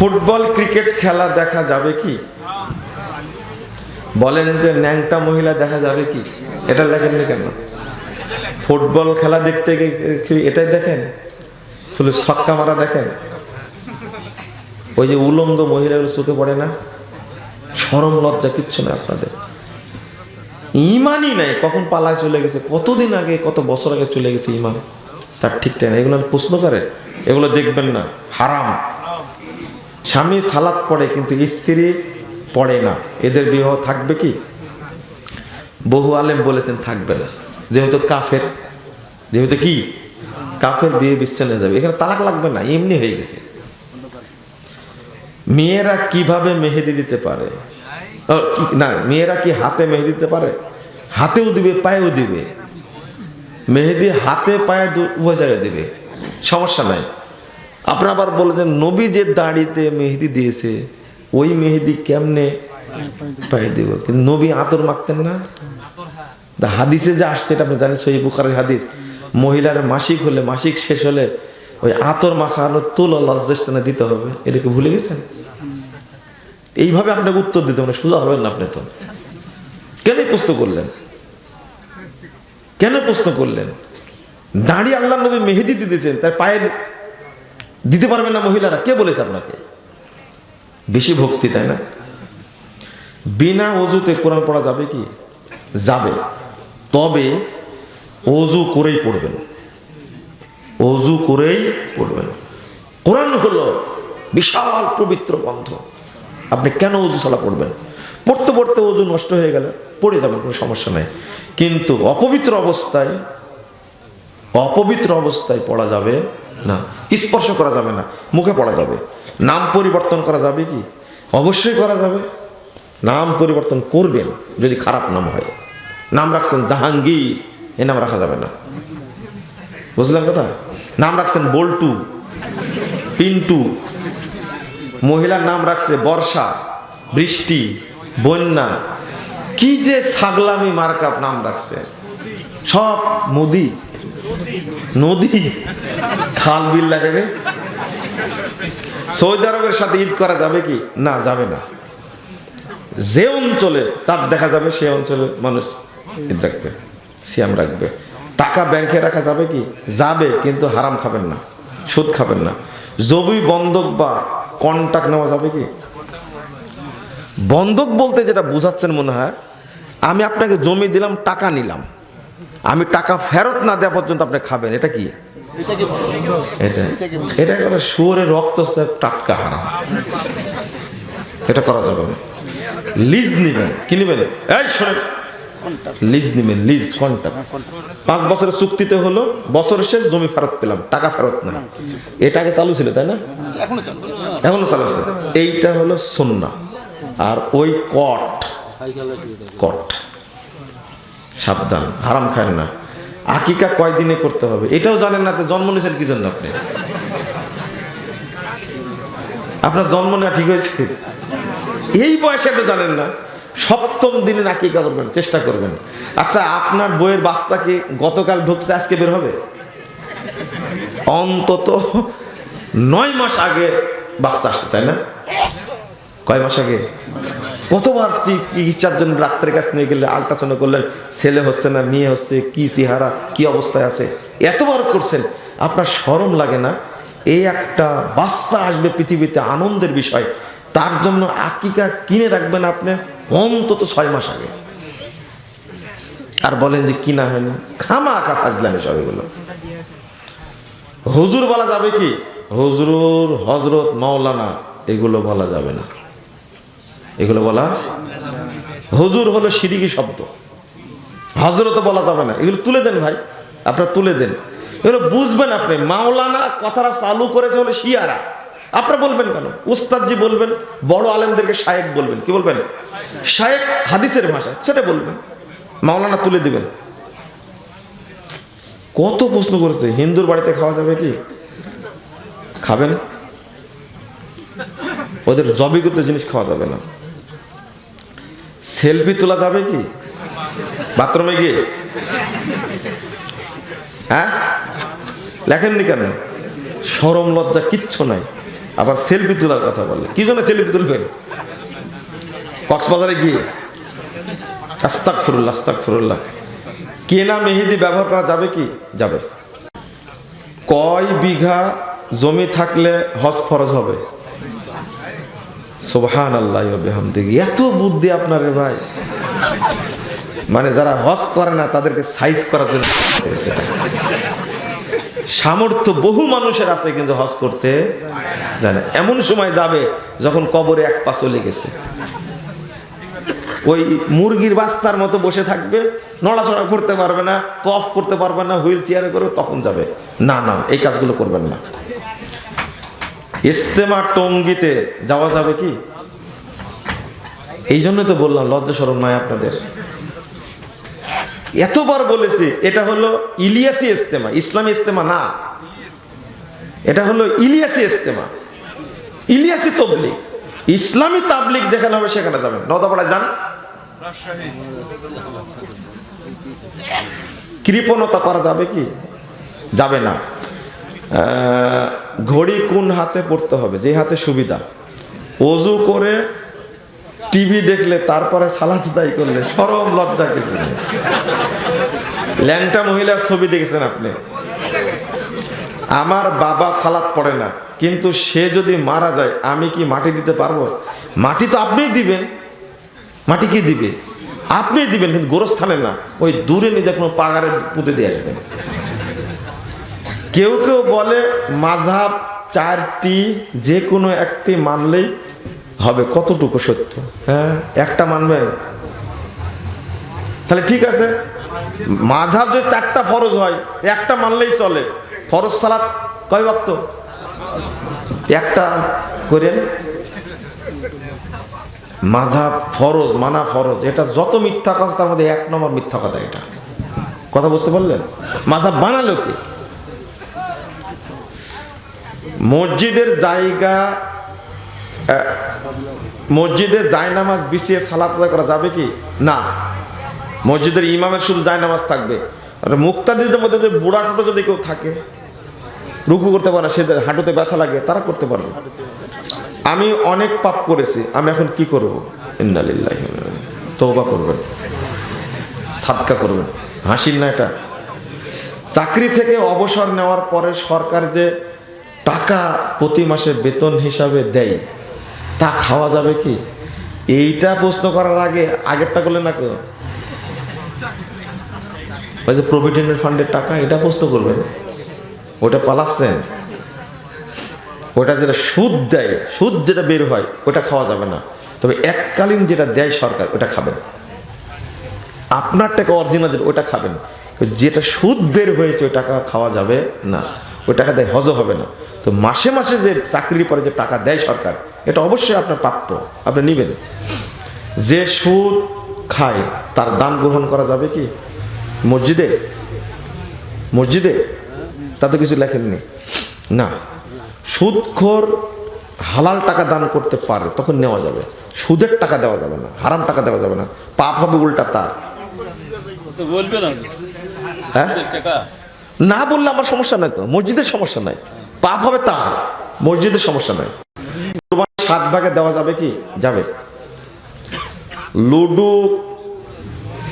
Football cricket খেলা দেখা যাবে কি? বলেন যে ন্যাংটা মহিলা দেখা যাবে কি? এটা লেখেননি কেন? ফুটবল খেলা দেখতে গিয়ে এটাই দেখেন? শুধু ছক্কা মারা দেখেন? ওই যে উলঙ্গ মহিলাগুলো চোখে পড়ে না? সরম লজ্জা, কিচ্ছু না আপনাদের। ইমানই নাই, কখন পালায় চলে গেছে, কতদিন আগে, কত বছর আগে চলে গেছে ইমান? তার ঠিক টাইম এগুলো প্রশ্ন করে এগুলো দেখবেন না, হারাম। স্বামী সালাত পড়ে, কিন্তু স্ত্রী পড়ে না। এদের বিবাহ থাকবে কি? বহু আলেম বলেছেন থাকবে না। যেহেতু কাফের, যেহেতু কি? কাফের বিয়ে বিচ্ছেন্ন হয়ে যাবে। এখানে তালাক লাগবে না, এমনি হয়ে গেছে। মেয়েরা কীভাবে মেহেদি দিতে পারে? না, মেয়েরা কি হাতে মেহেদি দিতে পারে? হাতেও দিবে, পায়েও দিবে। মেহেদি হাতে, পায়ে উভয় জায়গায় দিবে। সমস্যা নাই। আপনার আবার বলেছেন, নবী যে দাড়িতে মেহেদি দিয়েছে, ওই মেহেদি কেমনে পায়ে দিব? কিন্তু নবী আতর মাখতেন না? হাদিসে যে আসছে, এটা আপনি জানেন, সহি বুখারের হাদিস। মহিলার মাসিক হলে, মাসিক শেষ হলে, ওই আতর মাখানো তুল লজ্জাস্থানে দিতে হবে। এটাকে ভুলে গেছেন? এইভাবে আপনাকে উত্তর দিতে মানে সোজা হবেন না আপনি তো। কেন প্রশ্ন করলেন? কেন প্রশ্ন করলেন? দাঁড়িয়ে আল্লাহ নবী মেহেদি দিতেছেন তার পায়ে দিতে পারবেন না মহিলারা। কে বলেছে আপনাকে? বেশি ভক্তি, তাই না? বিনা অজুতে কোরআন পড়া যাবে কি? যাবে। তবে অজু করেই পড়বেন। অজু করেই পড়বেন। কোরআন হলো বিশাল পবিত্র গ্রন্থ। আপনি কেন অজু সালা পড়বেন? পড়তে পড়তে অজু নষ্ট হয়ে গেলে পড়ে যাবেন, কোনো সমস্যা নেই। কিন্তু অপবিত্র অবস্থায় অপবিত্র অবস্থায় পড়া যাবে না, স্পর্শ করা যাবে না, মুখে পড়া যাবে। নাম পরিবর্তন করা যাবে কি? অবশ্যই করা যাবে। নাম পরিবর্তন করবেন, যদি খারাপ নাম হয়। নাম রাখছেন জাহাঙ্গীর, এ নাম রাখা যাবে না। বুঝলেন কথা? নাম রাখছেন বল্টু, পিন্টু। মহিলার নাম রাখছে বর্ষা, বৃষ্টি, বন্যা। কি যে ছাগলামি মার্কাপ নাম রাখছে। সব নদী নদী। খাল বিল লাগে রে সৌদি আরবের সাথে ঈদ করা যাবে কি? না, যাবে না। যে অঞ্চলে চাঁদ দেখা যাবে সে অঞ্চলে মানুষ ঈদ রাখবে, সিয়াম রাখবে। টাকা ব্যাংকে রাখা যাবে কি? যাবে, কিন্তু হারাম খাবেন না, সুদ খাবেন না। জমি বন্ধক বা কন্টাক্ট নেওয়া যাবে কি? বন্ধক বলতে যেটা বুঝাচ্ছেন মনে হয়, আমি আপনাকে জমি দিলাম, টাকা নিলাম। আমি টাকা ফেরত না দেওয়া পর্যন্ত আপনি খাবেন এটা কি? এটা এটা করে শুয়োরের রক্ত টাটকা হারাম। এটা করা যাবে না। লিজ নিবেন কি নিবেন? এই শোনেন লিজ নিবেন লিজ কন্ট্রাক্ট পাঁচ বছরের চুক্তিতে হলো বছর শেষ জমি ফেরত পেলাম টাকা ফেরত না এটাকে চালু ছিল তাই না? এখনও এখনও চালু আছে। এইটা হলো সন্না আর ওই কট কট। সাবধান, হারাম খায় না। আকিকা কয় দিনে করতে হবে? এটাও জানেন না জন্ম নিয়েছেন কি জন্য আপনি? আপনার জন্ম নেওয়া ঠিক হয়েছে? এই বয়সে আপনি জানেন না। সপ্তম দিনে আকিকা করবেন, চেষ্টা করবেন। আচ্ছা আপনার বইয়ের বাচ্চা কি গতকাল ঢুকছে, আজকে বের হবে? অন্তত নয় মাস আগে বাচ্চা আসছে, তাই না? কয় মাস আগে? কতবার চিকিৎসার জন্য ডাক্তারের কাছে নিয়ে গেলে আলট্রাসাউন্ড করলেন, ছেলে হচ্ছে না, মেয়ে হচ্ছে, কি চেহারা, কি অবস্থায় আছে, এতবার করছেন, আপনার সরম লাগে না? এই একটা বাচ্চা আসবে পৃথিবীতে আনন্দের বিষয়, তার জন্য আকিকা কিনে রাখবেন আপনি অন্তত ছয় মাস আগে। আর বলেন যে কিনা হয়নি। খামা আঁকা ফাজলাম সব এগুলো। হুজুর বলা যাবে কি? হুজুর হজরত, মাওলানা, এগুলো বলা যাবে না। এগুলো বলা হুজুর হলো সিরিকি শব্দ। হজরত বলা যাবে না। এগুলো তুলে দেন ভাই। আপনারা তুলে দেন। এগুলো বুঝবেন আপনি। মাওলানা কথাটা চালু করেছে হলো শিয়ারা। আপনারা বলবেন কেন? উস্তাদজি বলবেন, বড় আলেমদেরকে শায়েক বলবেন। কি বলবেন? শায়েক হাদিসের ভাষা সেটা বলবেন। মাওলানা তুলে দিবেন। কত প্রশ্ন করেছে, হিন্দুর বাড়িতে খাওয়া যাবে কি? খাবেন? ওদের জবিগত জিনিস খাওয়া যাবে না। সেলফি তোলা যাবে কি? বাথরুমে গিয়ে? হ্যাঁ? লেখেননি কেন? সরম লজ্জা কিচ্ছু নাই। আবার সেলফি তোলার কথা বললে। কি জন্য সেলফি তুলবেন? কক্সবাজারে গিয়ে? আস্তাক ফুরুল্লাহ আস্তাক ফুরুল্লাহ কেনা মেহেদি ব্যবহার করা যাবে কি? যাবে। কয় বিঘা জমি থাকলে হজ ফরজ হবে? সোবহান আল্লাহ বেহামদিগি এত বুদ্ধি আপনার রে ভাই। মানে যারা হজ করে না, তাদেরকে সাইজ করার জন্য সামর্থ্য বহু মানুষের আছে, কিন্তু হজ করতে জানে এমন সময় যাবে যখন কবরে এক পা চলে গেছে। ওই মুরগির বাচ্চার মতো বসে থাকবে, নড়াচড়া করতে পারবে না তফ করতে পারবে না, হুইল চেয়ারে করে তখন যাবে। না না, এই কাজগুলো করবেন না। ইস্তেমা টঙ্গিতে যাওয়া যাবে কি? এই জন্যই তো বললাম, লজ্জা সরম নয় আপনাদের। এতবার বলেছি, এটা হলো ইলিয়াসি ইস্তেমা, ইসলামী ইস্তেমা না। এটা হলো ইলিয়াসি ইস্তেমা। ইলিয়াসি তবলিক ইসলামী তাবলিক যেখানে হবে সেখানে যাবেন। নদাপাড়ায় যান। কৃপণতা করা যাবে কি? যাবে না। ঘড়ি কোন হাতে পড়তে হবে? যে হাতে সুবিধা। অজু করে টিভি দেখলে তারপরে সালাদ দায়ী করলে সরম লজ্জা কিছু ল্যাংটা মহিলার ছবি দেখেছেন আপনি? আমার বাবা সালাদ পড়ে না, কিন্তু সে যদি মারা যায়, আমি কি মাটি দিতে পারব? মাটি তো আপনিই দিবেন। মাটি কি দিবে? আপনিই দিবেন, কিন্তু গোরস্থানে না। ওই দূরে নিজে কোনো পাগারে পুঁতে দিয়ে আসবেন। কেউ কেউ বলে মাঝাব চারটি যে কোনো একটি মানলেই হবে, কতটুকু সত্য? হ্যাঁ একটা মানবেন? তাহলে ঠিক আছে মাঝাব যে চারটা ফরজ হয়, একটা মানলেই চলে। ফরজ সালাত কয় ওয়াক্ত? একটা করেন। মাঝাব ফরজ, মানা ফরজ, এটা যত মিথ্যা কথা তার মধ্যে এক নম্বর মিথ্যা কথা এটা। কথা বুঝতে পারলেন? মাঝাব বানালো কি? মসজিদের জায়গা আহ, মসজিদের জায়নামাজ বিছিয়ে সালাত আদায় করা যাবে কি? না। মসজিদের ইমামের শুধু জায়নামাজ থাকবে। আর মুক্তাদিদের মধ্যে যে বুড়া টুটো যদি কেউ থাকে রুকু করতে পারে না সেদের হাঁটুতে ব্যথা লাগে তারা করতে পারবে। আমি অনেক পাপ করেছি আমি এখন কি করব? ইন্নালিল্লাহ তৌবা করবেন। সাদকা করবেন। হাসিল না এটা। চাকরি থেকে অবসর নেওয়ার পরে সরকার যে টাকা প্রতি মাসে বেতন হিসাবে দেয়, তা খাওয়া যাবে কি? এইটা প্রশ্ন করার আগে আগেরটা করলে না কেউ? যে প্রভিডেন্ট ফান্ডের টাকা, এটা প্রশ্ন করবেন। ওটা পালাচ্ছেন ওটা যেটা সুদ দেয়, সুদ যেটা বের হয়, ওটা খাওয়া যাবে না। তবে এককালীন যেটা দেয় সরকার, ওটা খাবেন। আপনার টাকা অরিজিনাল যেটা, ওটা খাবেন। যেটা সুদ বের হয়েছে, ওই টাকা খাওয়া যাবে না। ওই টাকা দেয় হজ হবে না। তো মাসে মাসে যে চাকরির পরে যে টাকা দেয় সরকার এটা অবশ্যই আপনার প্রাপ্য আপনি নেবেন। যে সুদ খায় তার দান গ্রহণ করা যাবে কি? মসজিদে? মসজিদে? তা তো কিছু লেখেননি। না। সুদখোর হালাল টাকা দান করতে পারে তখন নেওয়া যাবে। সুদের টাকা দেওয়া যাবে না হারাম টাকা দেওয়া যাবে না। পাপ হবে উল্টা তার। হ্যাঁ? টাকা? না বললে আমার সমস্যা নাই তো, মসজিদের সমস্যা নাই। পাপ হবে তার মসজিদের সমস্যা নাই। কোরবানি সাত ভাগে দেওয়া যাবে কি? যাবে। লুডু,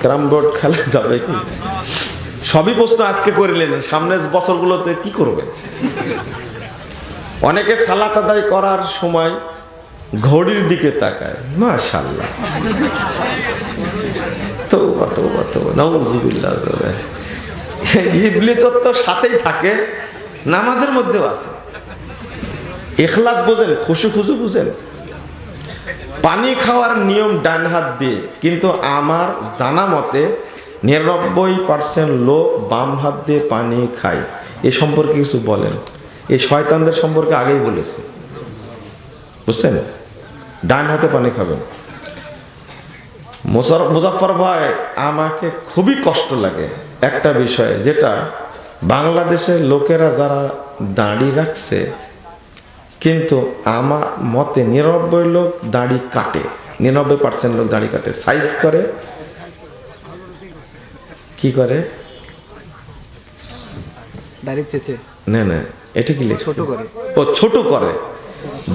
ক্যারাম বোর্ড খেলা যাবে কি? সবই প্রশ্ন আজকে করিলেন, সামনের বছরগুলোতে কি করবে? অনেকে সালাত আদায় করার সময় ঘড়ির দিকে তাকায় মাশাল্লাহ তৌবা তৌবা তৌবা নাউজুবিল্লাহ। সাথেই থাকে, নামাজের মধ্যেও আছে। এখলাস বোঝেন, খুশু খুশু বুঝেন। পানি খাওয়ার নিয়ম ডান হাত দিয়ে, কিন্তু আমার জানা মতে নিরানব্বই পার্সেন্ট লোক বাম হাত দিয়ে পানি খায়। এ সম্পর্কে কিছু বলেন। এই শয়তানদের সম্পর্কে আগেই বলেছি। বুঝছেন? ডান হাতে পানি খাবেন। মুজাফফর ভাই, আমাকে খুবই কষ্ট লাগে। একটা বিষয় যেটা বাংলাদেশের লোকেরা যারা দাড়ি রাখছে কিন্তু আমার মতে নিরানব্বই লোক দাড়ি কাটে নিরানব্বই পার্সেন্ট লোক দাড়ি কাটে। সাইজ করে কি করে? চেচে। না না এটা কি ছোট করে। ও ছোট করে।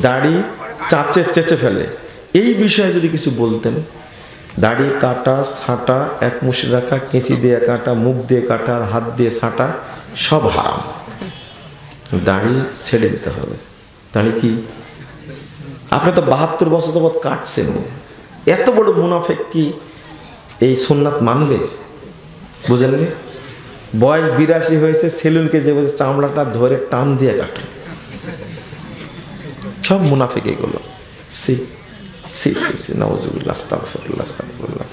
দাড়ি চাচে চেচে ফেলে। এই বিষয়ে যদি কিছু বলতেন। দাড়ি, কাটা, ছাঁটা, এক মুশি রাখা, কেঁচি দিয়ে কাটা, মুখ দিয়ে কাটা, হাত দিয়ে ছাঁটা, সব হারাম। দাড়ি ছেড়ে দিতে হবে। দাড়ি কি? আপনি তো বাহাত্তর বছর যাবৎ কাটছেন। এত বড় মুনাফেক কি এই সোননাথ মানবে? বুঝেন কি বয়স বিরাশি হয়েছে, সেলুনকে যে বলছে চামড়াটা ধরে টান দিয়ে কাটে। সব মুনাফেক এগুলো। সি সি সি সি নওয়াজুবিল্লাহ আস্তাগফিরুল্লাহ আস্তাগফিরুল্লাহ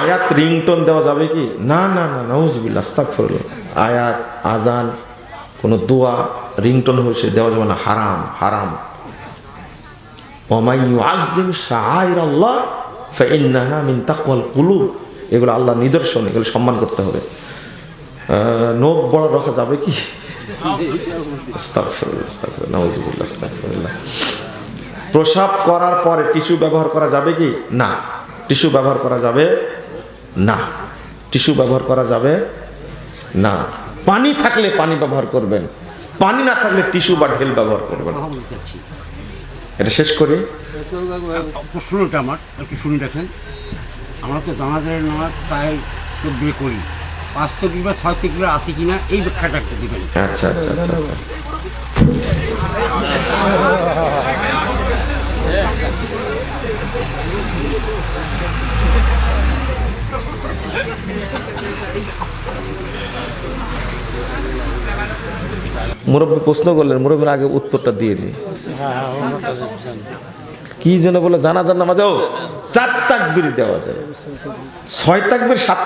আয়াত রিংটোন দেওয়া যাবে কি না না না নওয়াজুবিল্লাহ আস্তাগফিরুল্লাহ আয়াত আজান কোনো দোয়া রিংটোন হয়েছে দেওয়া যাবে না হারাম হারাম আল্লাহ এগুলো আল্লাহর নিদর্শন, এগুলো সম্মান করতে হবে। নখ বড় রাখা যাবে কি? প্রসাব করার পরে টিস্যু ব্যবহার করা যাবে কি? না। টিস্যু ব্যবহার করা যাবে না। টিস্যু ব্যবহার করা যাবে না। পানি থাকলে পানি ব্যবহার করবেন। পানি না থাকলে টিস্যু বা ঢেল ব্যবহার করবেন। এটা শেষ করি। প্রশ্নটা আমার, একটু শুনে দেখেন। আমরা তো জানাজার নামাজ তাই করি। পাঁচ তকবির ছয় তকবির আছে কিনা এই ব্যাখ্যাটা একটু দিবেন। আচ্ছা আচ্ছা আচ্ছা আচ্ছা। মুরব্বী প্রশ্ন করলেন, মুরব্বীর আগে উত্তরটা দিয়ে দিই। কি যেন বলে জানা জানা নামাজও চার তাকবির দেওয়া যায়। ছয় তাকবির, সাত